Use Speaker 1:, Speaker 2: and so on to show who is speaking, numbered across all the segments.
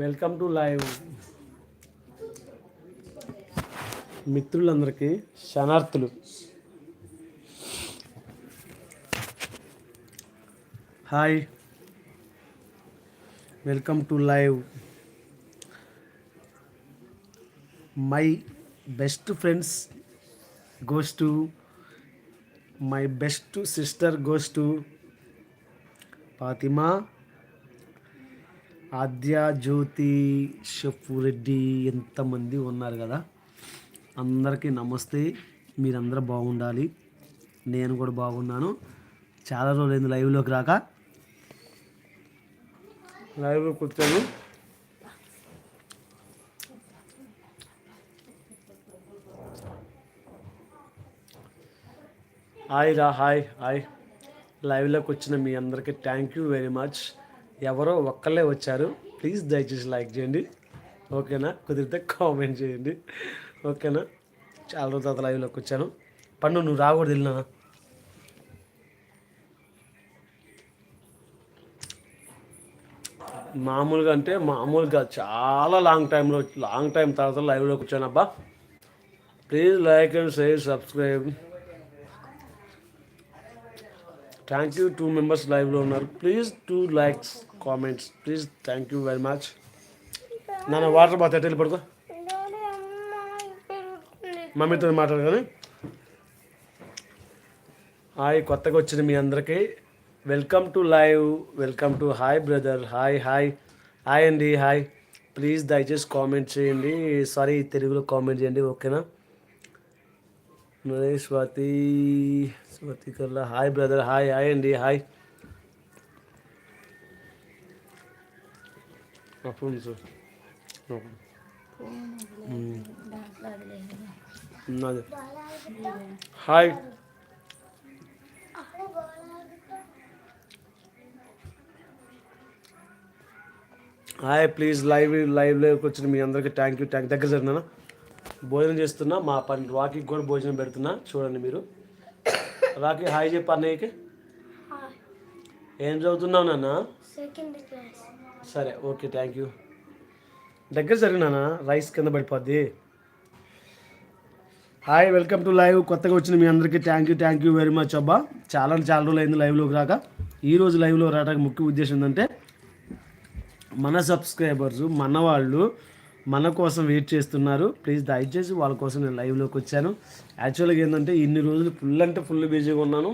Speaker 1: Welcome to live. మిత్రులందరికీ శనార్థులు hi. Welcome to live. My best friends goes to my best sister goes to Fatima Adya Jyoti Shafureddy ఎంతమంది ఉన్నారు కదా? అందరికీ నమస్తే. మీరందరూ బాగుండాలి. నేను కూడా బాగున్నాను. చాలా రోజులైంది లైవ్లోకి రాక. లైవ్లోకి వచ్చాను హాయ్ రా హాయ్ హాయ్. లైవ్లోకి వచ్చిన మీ అందరికీ థ్యాంక్ యూ వెరీ మచ్ ఎవరో ఒక్కళ్ళే వచ్చారు. ప్లీజ్ దయచేసి లైక్ చేయండి. ఓకేనా? కుదిరితే కామెంట్ చేయండి. ఓకేనా? చాలా రోజుల తర్వాత లైవ్లోకి వచ్చాను. పండు నువ్వు రాకూడదు వెళ్ళినా మామూలుగా అంటే మామూలుగా చాలా లాంగ్ టైంలో లాంగ్ టైం తర్వాత లైవ్లోకి వచ్చాను అబ్బా. Please like and share subscribe thank you two members లైవ్లో ఉన్నారు. Please two likes comments please thank you very much నాన్న వాటర్ బాత్ ఎట్టు పడుకో? మమ్మీతో మాట్లాడు కానీ హాయ్ కొత్తగా వచ్చిన మీ అందరికీ. Welcome to live welcome to hi brother hi hi hi అండి హాయ్ ప్లీజ్ దయచేసి కామెంట్ చేయండి. సారీ తెలుగులో కామెంట్ చేయండి ఓకేనా నరేష్ స్వాతి స్వాతి కల్లా హాయ్ బ్రదర్ హాయ్ హాయ్ అండి హాయ్ ఫోన్ సార్ ఉన్నది హాయ్ హాయ్ ప్లీజ్ లైవ్ లైవ్లోకి వచ్చిన మీ అందరికీ థ్యాంక్ యూ థ్యాంక్ దగ్గర జరిగినా భోజనం చేస్తున్నా మా పని రాకీకి కూడా భోజనం పెడుతున్నా చూడండి మీరు. రాకీ హాయ్ చెప్పు అన్నయ్యకి. ఏం చదువుతున్నావు నాన్న? సరే ఓకే థ్యాంక్ యూ. దగ్గర జరిగినానా రైస్ కింద పడిపోద్ది. Hi welcome to live. కొత్తగా వచ్చిన మీ అందరికీ thank you thank you very much అబ్బా. చాలా చాలా రోజులు అయింది లైవ్లోకి రాక. ఈ రోజు లైవ్లో రావడానికి ముఖ్య ఉద్దేశం ఏంటంటే మన సబ్స్క్రైబర్స్ మన వాళ్ళు మన కోసం వెయిట్ చేస్తున్నారు. ప్లీజ్ దయచేసి వాళ్ళ కోసం నేను లైవ్లోకి వచ్చాను. యాక్చువల్గా ఏంటంటే ఇన్ని రోజులు ఫుల్ అంటే ఫుల్ బిజీగా ఉన్నాను.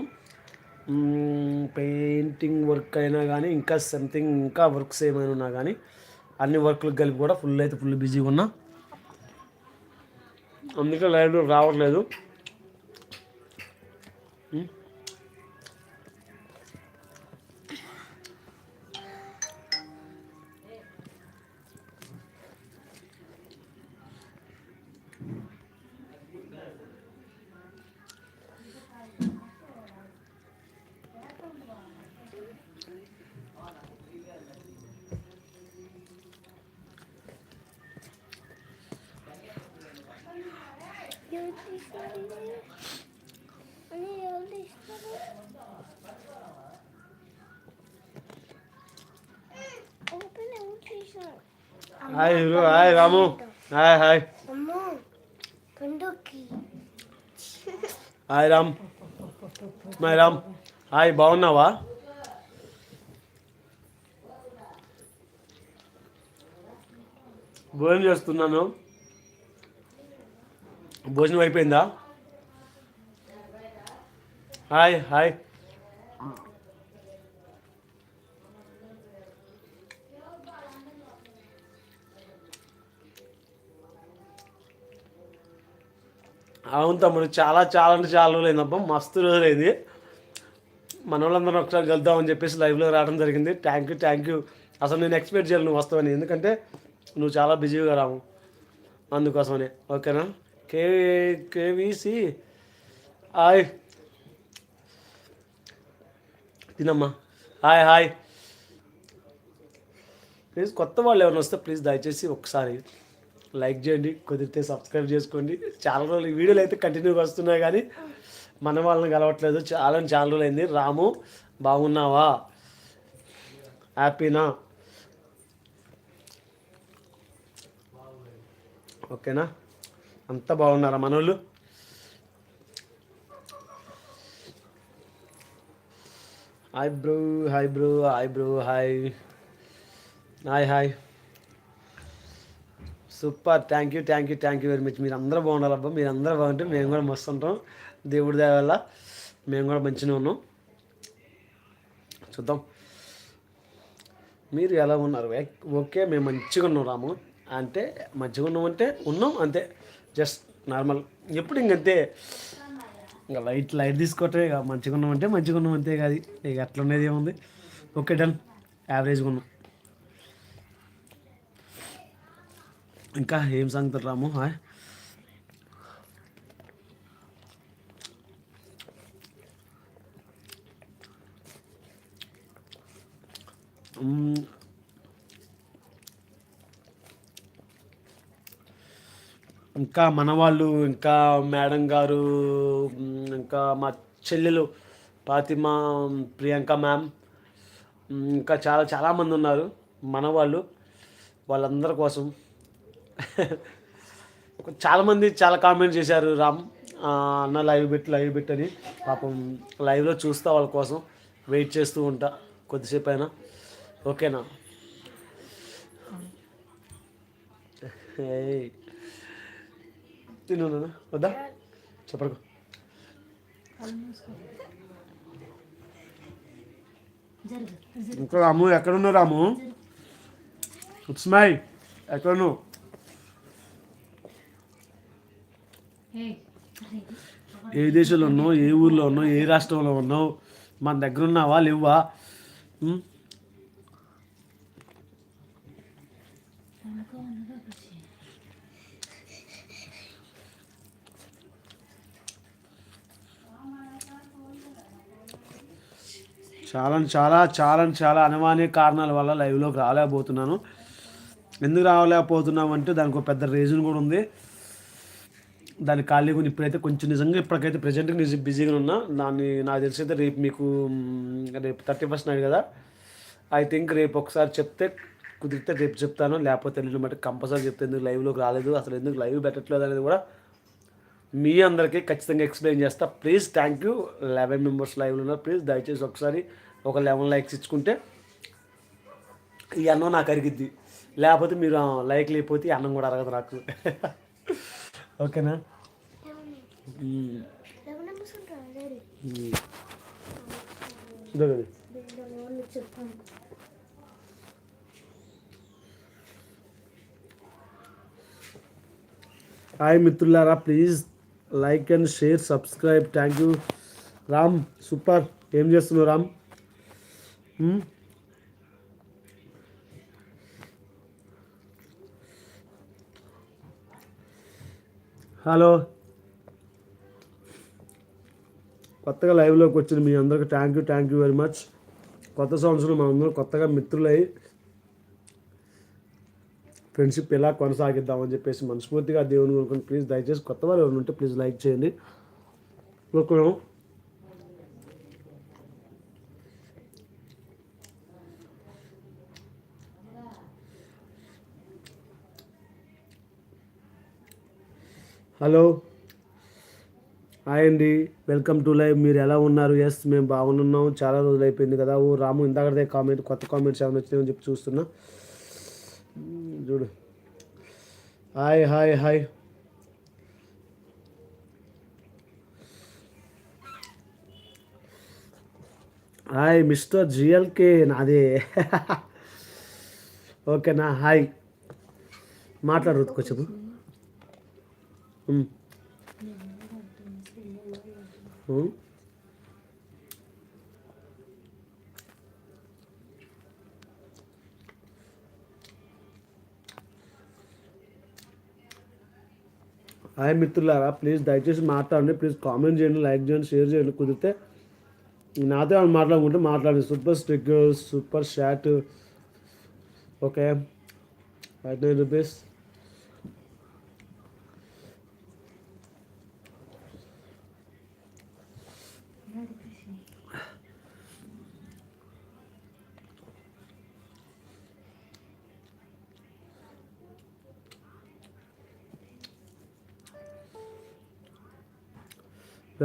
Speaker 1: పెయింటింగ్ వర్క్ అయినా కానీ ఇంకా సంథింగ్ ఇంకా వర్క్స్ ఏమైనా ఉన్నా కానీ అన్ని వర్క్లకు కలిపి కూడా ఫుల్ అయితే ఫుల్ బిజీగా ఉన్నా. అందుకే లైవ్లో రావట్లేదు. Hi hero hi Ramu hi hi
Speaker 2: అమ్మో పండుకి
Speaker 1: hi Ram hi Ram hi బాగున్నావా భోజనం చేస్తున్నాను భోజనం అయిపోయిందా? Hi hi. అవును తమ్ముడు చాలా చాలా అంటే చాలా రోజులు అబ్బా మస్తు రోజులైంది. మన వాళ్ళందరం ఒకసారి కలుద్దామని చెప్పేసి లైవ్లో రావడం జరిగింది. థ్యాంక్ యూ థ్యాంక్ యూ అసలు నేను ఎక్స్పెక్ట్ చేయాలి నువ్వు వస్తావని ఎందుకంటే నువ్వు చాలా బిజీగా రావు అందుకోసమని. ఓకేనా? కే కేవీసీ హాయ్ తినమ్మా హాయ్ హాయ్ ప్లీజ్ కొత్త వాళ్ళు ఎవరైనా వస్తే ప్లీజ్ దయచేసి ఒకసారి లైక్ చేయండి కుదిరితే సబ్స్క్రైబ్ చేసుకోండి. చాలా రోజులు వీడియోలు అయితే కంటిన్యూగా వస్తున్నాయి కానీ మన వాళ్ళని కలవట్లేదు. చాలా చాలా రోజులు అయింది రాము బాగున్నావా? హ్యాపీనా ఓకేనా అంత బాగున్నారా మనోళ్ళు? Hi bro hi bro hi bro hi. Hi hi. Super thank you thank you thank you very much మీరు అందరూ బాగుండాలబ్బా మీరు అందరూ బాగుంటే మేము కూడా మస్తు ఉంటాం. దేవుడి దయ వల్ల మేము కూడా మంచిగా ఉన్నాం. చూద్దాం. మీరు ఎలా ఉన్నారు? ఓకే మేము మంచిగా ఉన్నాం రాము. అంటే మంచిగా ఉన్నాం అంటే ఉన్నాం అంతే. జస్ట్ నార్మల్ ఎప్పుడు ఇంకంతే. ఇంకా లైట్ లైట్ తీసుకోవటమే ఇక మంచిగా ఉన్నాం అంటే మంచిగా ఉన్నాం అంతే కాదు. ఇక అట్లా ఉండేది ఏముంది. Okay done. యావరేజ్గా ఉన్నాం. ఇంకా ఏం సంగతులు రాము హాయ్ మ్మ్. ఇంకా మన వాళ్ళు ఇంకా మేడం గారు ఇంకా మా చెల్లెలు ఫాతిమా ప్రియాంక మ్యామ్ ఇంకా చాలా చాలామంది ఉన్నారు. మన వాళ్ళు వాళ్ళందరి కోసం. చాలామంది చాలా కామెంట్ చేశారు రామ్. అన్న లైవ్ పెట్టి లైవ్ పెట్టని. పాపం లైవ్లో చూస్తా వాళ్ళ కోసం వెయిట్ చేస్తూ ఉంటా కొద్దిసేపు అయినా. ఓకేనా? ఏయ్. నాన్న. వద్దా? చెప్పడుకో ఇంకా రాము ఎక్కడున్నావు రాము? ఉస్మాయి ఎక్కడ నువ్వు ఏ దేశంలో ఉన్నావు? ఏ ఊర్లో ఉన్నావు? ఏ రాష్ట్రంలో ఉన్నావు? మన దగ్గర ఉన్నావా? లేవా? చాలా చాలా చాలా చాలా అనుమానిక కారణాల వల్ల లైవ్లోకి రాలేకపోతున్నాను. ఎందుకు రాలేకపోతున్నాం అంటే దానికి ఒక పెద్ద రీజన్ కూడా ఉంది. దాని ఖాళీగా గురించి ఇప్పుడైతే కొంచెం నిజంగా ఇప్పటికైతే ప్రజెంట్గా నిజం బిజీగా ఉన్నా. దాన్ని నాకు తెలిసి అయితే రేపు మీకు రేపు థర్టీ ఫస్ట్ నైట్ కదా. ఐ థింక్ రేపు ఒకసారి చెప్తే కుదిరితే రేపు చెప్తాను. లేకపోతే ఎల్లుండి మట్టి కంపల్సరీ చెప్తే ఎందుకు లైవ్లోకి రాలేదు? అసలు ఎందుకు లైవ్ పెట్టట్లేదు అనేది కూడా మీ అందరికీ ఖచ్చితంగా ఎక్స్ప్లెయిన్ చేస్తా. Please thank you eleven members లైవ్లో ఉన్నారు. ప్లీజ్ దయచేసి ఒకసారి ఒక లెవెన్ లైక్స్ ఇచ్చుకుంటే ఈ అన్నం నాకు అరిగిద్ది. లేకపోతే మీరు లైక్ లేకపోతే ఈ అన్నం కూడా అరగదు నాకు. ఓకేనా? హాయ్ మిత్రులారా. Please like and share subscribe. Thank you. Ram super. ఏం చేస్తున్నావు రామ్? హలో. కొత్తగా లైవ్లోకి వచ్చిన మీ అందరికీ thank you thank you very much. కొత్త సంవత్సరం మా అందరం కొత్తగా మిత్రులై ఫ్రెండ్షిప్ ఎలా కొనసాగిద్దామని చెప్పేసి మనస్ఫూర్తిగా దేవుని కోరుకుని ప్లీజ్ దయచేసి కొత్త వాళ్ళు ఎవరు ఉంటే ప్లీజ్ లైక్ చేయండి. కోరుకున్నాం హలో. హాయ్ అండి. Welcome to live. మీరు ఎలా ఉన్నారు? ఎస్ మేము బాగున్నాం. చాలా రోజులు అయిపోయింది కదా. ఓ రాము ఇందాకదే కామెంట్ కొత్త కామెంట్స్ ఏమైనా వచ్చినాయని చెప్పి చూస్తున్నా. చూడు. Hi hi hi. Hi mister GLK నాదే. ఓకేనా హాయ్. మాట్లాడు కొంచెం. ఉమ్. హాయ్ మిత్రులారా ప్లీజ్ దయచేసి మాట్లాడండి ప్లీజ్ కామెంట్ చేయండి లైక్ చేయండి షేర్ చేయండి. కుదిరితే నాతో ఏమైనా మాట్లాడుకుంటే మాట్లాడండి. Super stick super shot okay five nine rupees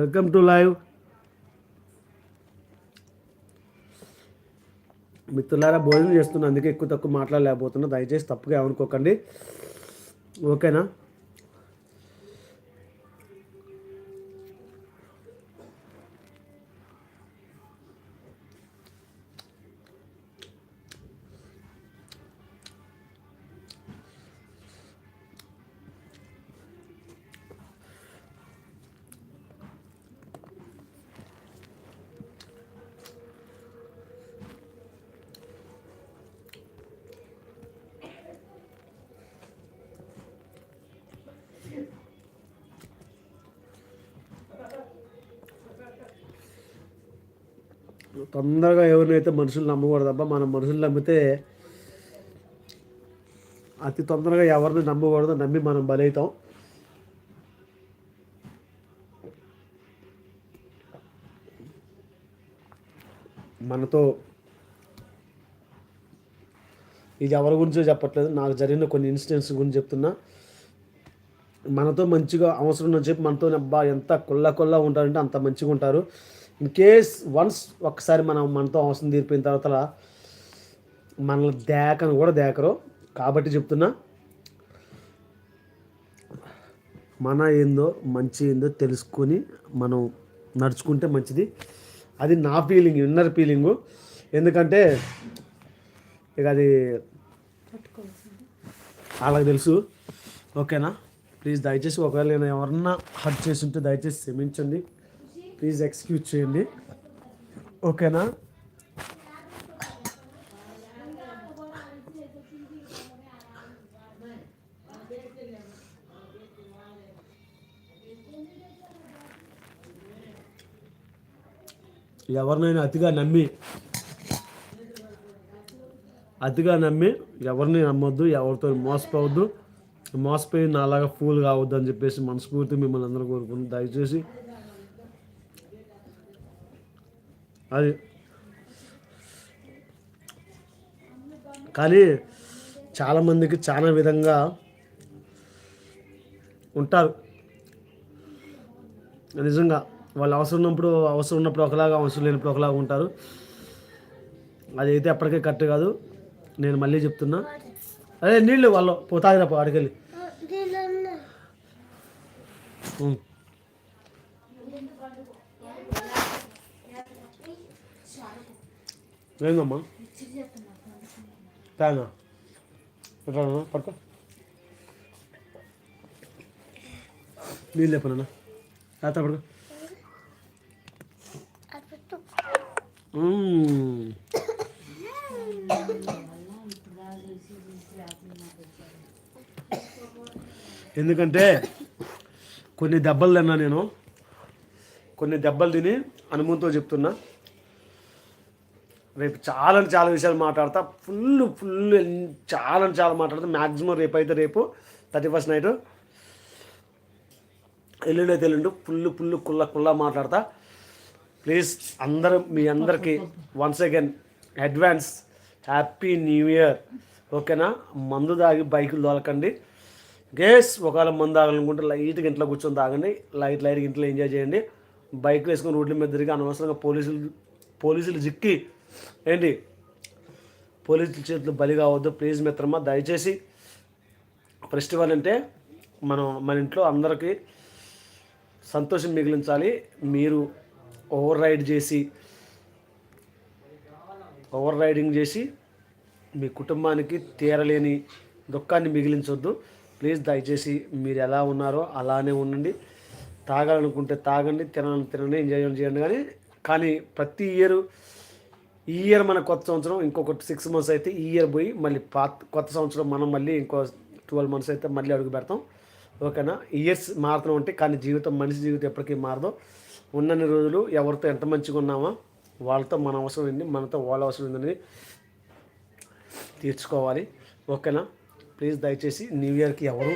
Speaker 1: welcome to live మిత్రులారా భోజనం చేస్తున్నా అందుకే ఎక్కువ తక్కువ మాట్లాడలేకపోతున్నా. దయచేసి తప్పుగా అనుకోకండి ఓకేనా? తొందరగా ఎవరినైతే మనుషులు నమ్మకూడదు అబ్బా మనం మనుషులు నమ్మితే అతి తొందరగా ఎవరిని నమ్మకూడదు నమ్మి మనం బలవుతాం మనతో ఇది ఎవరి గురించో చెప్పట్లేదు నాకు జరిగిన కొన్ని ఇన్సిడెంట్స్ గురించి చెప్తున్నా. మనతో మంచిగా అవసరం ఉందని చెప్పి మనతో అబ్బా ఎంత కొల్ల కొల్ల ఉంటారంటే అంత మంచిగా ఉంటారు. ఇన్ కేస్ వన్స్ ఒక్కసారి మనం మనతో అవసరం తీరిపోయిన తర్వాత మనల్ని దేకను కూడా దేకరు. కాబట్టి చెప్తున్నా మన ఏందో మంచి ఏందో తెలుసుకొని మనం నడుచుకుంటే మంచిది. అది నా ఫీలింగ్ ఇన్నర్ ఫీలింగు ఎందుకంటే ఇక అది వాళ్ళకి తెలుసు. ఓకేనా? ప్లీజ్ దయచేసి ఒకవేళ నేను ఎవరన్నా హర్ట్ చేసి ఉంటే దయచేసి క్షమించండి. ప్లీజ్ ఎక్స్క్యూజ్ చేయండి ఓకేనా ఎవరినైనా అతిగా నమ్మి అతిగా నమ్మి ఎవరిని నమ్మొద్దు ఎవరితో మోసపోవద్దు. మోసపోయి నాలాగా ఫూల్ కావద్దు అని చెప్పేసి మనస్ఫూర్తి మిమ్మల్ని అందరూ కోరుకుంటున్నాను దయచేసి అది. కానీ చాలామందికి చాలా విధంగా ఉంటారు. నిజంగా వాళ్ళు అవసరం ఉన్నప్పుడు అవసరం ఉన్నప్పుడు ఒకలాగా అవసరం లేనప్పుడు ఒకలాగా ఉంటారు. అదైతే ఎప్పటికీ కరెక్ట్ కాదు. నేను మళ్ళీ చెప్తున్నా. అదే నీళ్ళు వాళ్ళు పోతాదిరా పో అడికెళ్ళి
Speaker 2: లేదమ్మా ఉన్న
Speaker 1: ఉం. ఏందమ్మా తాగా ఎట్లా పడుకో నీళ్ళు లేపనా తాత పడుకో ఎందుకంటే కొన్ని దెబ్బలు తిన్నా నేను. కొన్ని దెబ్బలు తిని అనుభవంతో చెప్తున్నా. రేపు చాలా చాలా విషయాలు మాట్లాడతా. ఫుల్ ఫుల్ చాలా చాలా మాట్లాడతా. మ్యాక్సిమం రేపు అయితే రేపు థర్టీ ఫస్ట్ నైట్ ఎల్లుండి అయితే ఎల్లుండి ఫుల్ ఫుల్ కుల్ల కుల్ల మాట్లాడతా. ప్లీజ్ అందరూ మీ అందరికీ once again advance happy new year. ఓకేనా? మందు తాగి బైకులు తోలకండి గేస్ ఒకవేళ మందు తాగాలనుకుంటే లైట్గా ఇంట్లో కూర్చొని తాగండి. లైట్ లైట్గా ఇంట్లో ఎంజాయ్ చేయండి. బైక్ వేసుకొని రోడ్ల మీద తిరిగి అనవసరంగా పోలీసులు పోలీసులు జిక్కి ఏంటి? పోలీసుల చేతులు బలి కావద్దు ప్లీజ్ మిత్రమా దయచేసి ఫెస్టివల్ అంటే మనం మన ఇంట్లో అందరికీ సంతోషం మిగిలించాలి. మీరు ఓవర్ రైడ్ చేసి ఓవర్ రైడింగ్ చేసి మీ కుటుంబానికి తీరలేని దుఃఖాన్ని మిగిలించొద్దు. ప్లీజ్ దయచేసి మీరు ఎలా ఉన్నారో అలానే ఉండండి. తాగాలనుకుంటే తాగండి తినాలని తినండి ఎంజాయ్ చేయండి. కానీ కానీ ప్రతి ఇయర్ ఈ ఇయర్ మన కొత్త సంవత్సరం ఇంకొక సిక్స్ మంత్స్ అయితే ఈ ఇయర్ పోయి మళ్ళీ పాత కొత్త సంవత్సరం మనం మళ్ళీ ఇంకో ట్వెల్వ్ మంత్స్ అయితే మళ్ళీ అడుగు పెడతాం. ఓకేనా? ఇయర్స్ మారుతూ ఉంటాయి కానీ జీవితం మనిషి జీవితం ఎప్పటికీ మారదు. ఉన్నన్ని రోజులు ఎవరితో ఎంత మంచిగా ఉన్నామో వాళ్ళతో మన అవసరం ఉంది మనతో వాళ్ళ అవసరం ఉందని తీర్చుకోవాలి. ఓకేనా? ప్లీజ్ దయచేసి న్యూ ఇయర్కి ఎవరు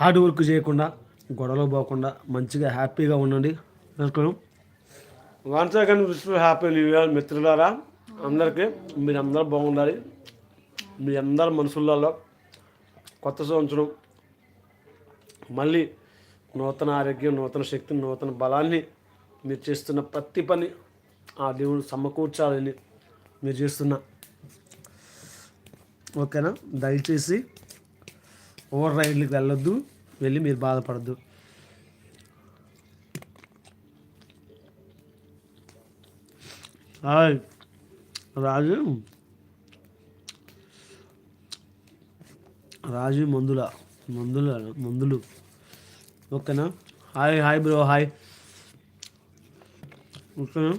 Speaker 1: హార్డ్ వర్క్ చేయకుండా గొడవలు పోకుండా మంచిగా హ్యాపీగా ఉండండి. Once again wish happy new year మిత్రులారా అందరికీ. మీరు అందరూ బాగుండాలి. మీ అందరి మనసులలో కొత్త సంవత్సరం మళ్ళీ నూతన ఆరోగ్యం నూతన శక్తి నూతన బలాన్ని మీరు చేస్తున్న ప్రతి పని ఆ దేవుడు సమకూర్చాలని మీరు చేస్తున్న. ఓకేనా? దయచేసి ఓవర్ రైడ్లకు వెళ్ళొద్దు. వెళ్ళి మీరు బాధపడద్దు. రాజు. రాజు మందుల మందుల మందులు. ఓకేనా? Hi hi bro hi. ఓకేనా?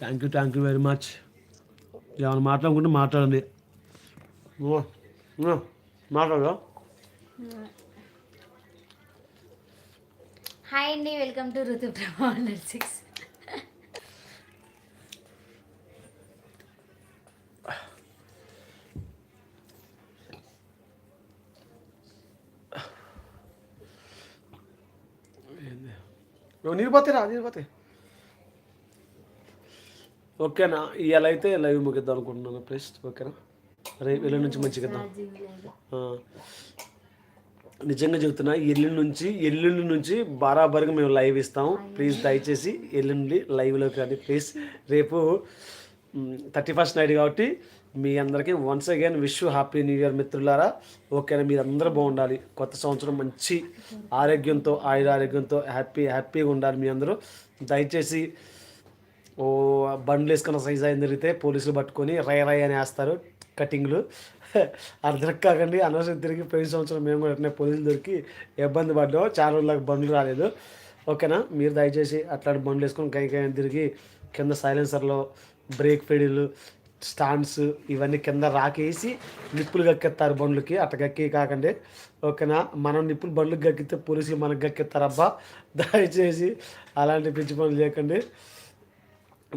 Speaker 1: Thank you thank you very much ఏమైనా మాట్లాడుకుంటే మాట్లాడండి. మాట్లాడదా
Speaker 3: హాయ్ అండి welcome to Ruthu Prabha hundred six
Speaker 1: ఓ, నీరు పోతారా నీరు పోతాయి ఓకేనా? ఇవాళ అయితే లైవ్ ముగిద్దాం అనుకుంటున్నాను ప్లీజ్. ఓకేనా? రేపు ఎల్లుండి నుంచి మంచిగా. నిజంగా చెబుతున్నా ఎల్లుండి నుంచి ఎల్లుండి నుంచి బరాబర్గా మేము లైవ్ ఇస్తాం. ప్లీజ్ దయచేసి ఎల్లుండి లైవ్లోకి రండి. ప్లీజ్ రేపు థర్టీ ఫస్ట్ నైట్ కాబట్టి మీ అందరికీ once again wish happy new year మిత్రులారా. ఓకేనా? మీరు అందరూ బాగుండాలి. కొత్త సంవత్సరం మంచి ఆరోగ్యంతో ఆయుర ఆరోగ్యంతో హ్యాపీ హ్యాపీగా ఉండాలి మీ అందరూ. దయచేసి ఓ బండ్లు వేసుకున్న సైజ్ అయిన తిరిగితే పోలీసులు పట్టుకొని రై రై అని వేస్తారు. కటింగ్లు అర్థం కాకండి అనవసరం తిరిగి పోయిన సంవత్సరం మేము కూడా అట్నే పోలీసులు దొరికి ఇబ్బంది పడ్డాం చాలా రోజులకు బండ్లు రాలేదు. ఓకేనా? మీరు దయచేసి అట్లాంటి బండ్లు వేసుకొని కై కై తిరిగి కింద సైలెన్సర్లో బ్రేక్ పెడీలు స్టాండ్స్ ఇవన్నీ కింద రాకేసి నిప్పులు గక్కెత్తారు బండ్లకి. అట్ట గక్కి కాకండి. ఓకేనా? మనం నిప్పులు బండ్లకు గక్కితే పోలీసులు మనకు గక్కెత్తారబ్బా దయచేసి అలాంటి పిచ్చి పనులు చేయకండి.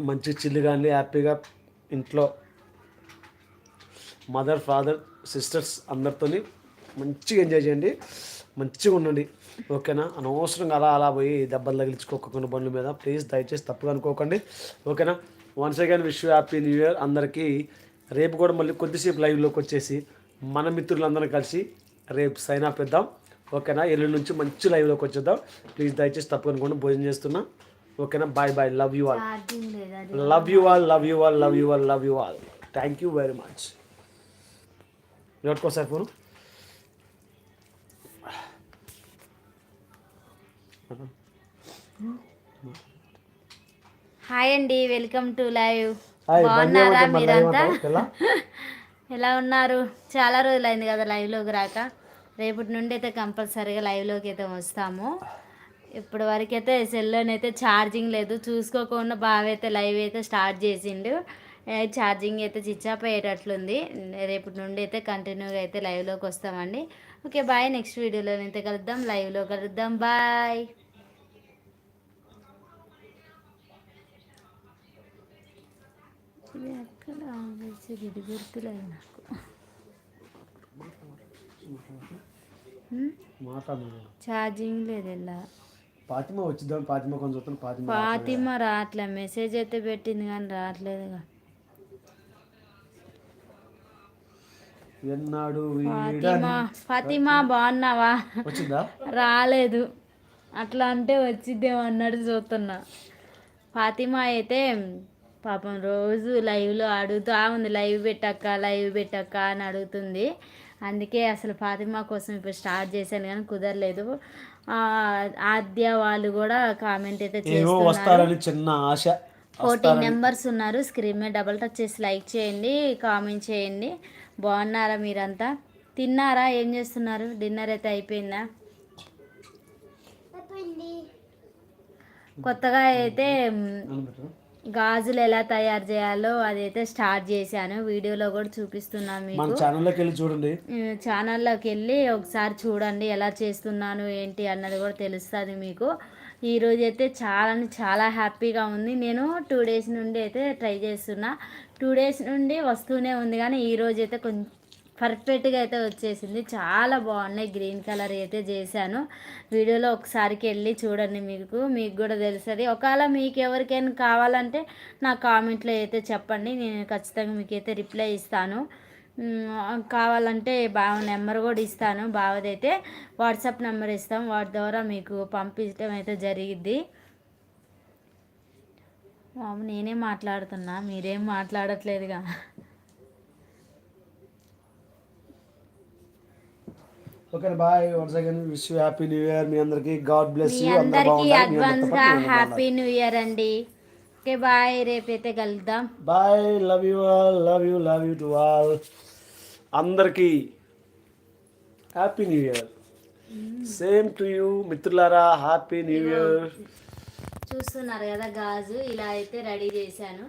Speaker 1: మంచి చిల్లుగా కానీ హ్యాపీగా ఇంట్లో మదర్ ఫాదర్ సిస్టర్స్ అందరితోని మంచిగా ఎంజాయ్ చేయండి. మంచిగా ఉండండి. ఓకేనా? అనవసరంగా అలా అలా పోయి దెబ్బలు తగిలించుకోకుండా బండ్ల మీద. ప్లీజ్ దయచేసి తప్పుగా అనుకోకండి. ఓకేనా? Once again wish happy new year. అందరికీ రేపు కూడా మళ్ళీ కొద్దిసేపు లైవ్లోకి వచ్చేసి మన మిత్రులందరం కలిసి రేపు సైన్ అప్ ఇద్దాం. ఓకేనా? ఎల్లుండి నుంచి మంచి లైవ్లోకి వచ్చేద్దాం. ప్లీజ్ దయచేసి తప్పుగా అనుకోండి భోజనం చేస్తున్నా. ఓకేనా? Bye bye. Love you all love you all love you all love you all love you all thank you very much ఎవరికోసారి phone?
Speaker 3: Hi అండి వెల్కమ్ టు లైవ్. బాగున్నారా మీరంతా?
Speaker 1: ఎలా?
Speaker 3: ఉన్నారు? చాలా రోజులైంది కదా లైవ్లోకి రాక. రేపటి నుండి అయితే కంపల్సరీగా లైవ్లోకి అయితే వస్తాము. ఇప్పటి వరకు అయితే సెల్లోనైతే ఛార్జింగ్ లేదు. చూసుకోకుండా బాగా అయితే లైవ్ అయితే స్టార్ట్ చేసిండు. ఛార్జింగ్ అయితే ఆఫ్ అయ్యేటట్లుంది రేపటి నుండి అయితే కంటిన్యూగా అయితే లైవ్లోకి వస్తామండి. ఓకే బాయ్ నెక్స్ట్ వీడియోలో అయితే కలుద్దాం. లైవ్లో కలుద్దాం. బాయ్ ఇది ఎక్కడ ఆగేసి గిడి గుర్తులేదు నాకు
Speaker 1: మాట్లాడు
Speaker 3: ఛార్జింగ్ లేదు ఇలా.
Speaker 1: పాతిమ వచ్చిద్దాం. పాతిమ కొంచెం చూస్తాను పాతిమ
Speaker 3: ఫాతిమ రావట్లే మెసేజ్ అయితే పెట్టింది కానీ రావట్లేదుగా.
Speaker 1: ఎన్నాడు
Speaker 3: ఫాతిమా ఫాతిమా బాగున్నావా?
Speaker 1: వచ్చిందా?
Speaker 3: రాలేదు. అట్లా అంటే వచ్చిద్దేమో అన్నట్టు చూస్తున్నా. ఫాతిమా అయితే పాపం రోజు లైవ్లో అడుగుతా ఉంది. లైవ్ పెట్టక్క లైవ్ పెట్టక్క అని అడుగుతుంది. అందుకే అసలు ఫాతిమా కోసం ఇప్పుడు స్టార్ట్ చేశాను కానీ కుదరలేదు. ఆద్య వాళ్ళు కూడా కామెంట్ అయితే చేస్తున్నారు.
Speaker 1: చిన్న ఆశ.
Speaker 3: ఫోర్టీన్ నెంబర్స్ ఉన్నారు. స్క్రీన్ మీద డబల్ టచ్ చేసి లైక్ చేయండి కామెంట్ చేయండి. బాగున్నారా మీరంతా? తిన్నారా? ఏం చేస్తున్నారు? డిన్నర్ అయితే అయిపోయిందా? కొత్తగా అయితే. గాజులు ఎలా తయారు చేయాలో అదైతే స్టార్ట్ చేశాను. వీడియోలో కూడా చూపిస్తున్నాను
Speaker 1: మన
Speaker 3: మీకు
Speaker 1: ఛానల్లోకి వెళ్ళి చూడండి.
Speaker 3: ఛానల్లోకి వెళ్ళి ఒకసారి చూడండి ఎలా చేస్తున్నాను ఏంటి అన్నది కూడా తెలుస్తుంది మీకు. ఈరోజు అయితే చాలా అంటే చాలా హ్యాపీగా ఉంది. నేను టూ డేస్ నుండి అయితే ట్రై చేస్తున్నా. టూ డేస్ నుండి వస్తూనే ఉంది కానీ ఈరోజు అయితే కొంచెం పర్ఫెక్ట్గా అయితే వచ్చేసింది. చాలా బాగున్నాయి. గ్రీన్ కలర్ అయితే చేశాను. వీడియోలో ఒకసారికి వెళ్ళి చూడండి మీకు. మీకు కూడా తెలుస్తుంది. ఒకవేళ మీకు ఎవరికైనా కావాలంటే నా కామెంట్లో అయితే చెప్పండి. నేను ఖచ్చితంగా మీకు అయితే రిప్లై ఇస్తాను. కావాలంటే బావ నెంబర్ కూడా ఇస్తాను. బావదైతే వాట్సాప్ నెంబర్ ఇస్తాం. వాటి ద్వారా మీకు పంపించడం అయితే జరిగిద్ది. బాబు నేనే మాట్లాడుతున్నా? మీరేం మాట్లాడట్లేదుగా.
Speaker 1: Okay bye. Once again wish happy new year. మీ అందరికి గాడ్ బ్లెస్ యూ. అందరూ
Speaker 3: అందరికీ
Speaker 1: అడ్వాన్స్గా
Speaker 3: హ్యాపీ న్యూ ఇయర్ అండి. Okay bye. రేపైతే కలుద్దాం.
Speaker 1: Bye. Love you all. Love you love you to all. అందరికీ happy new year. Same to you మిత్రులారా. Happy new year.
Speaker 3: చూస్తున్నారు కదా గాజు. ఇలా అయితే రెడీ చేశాను.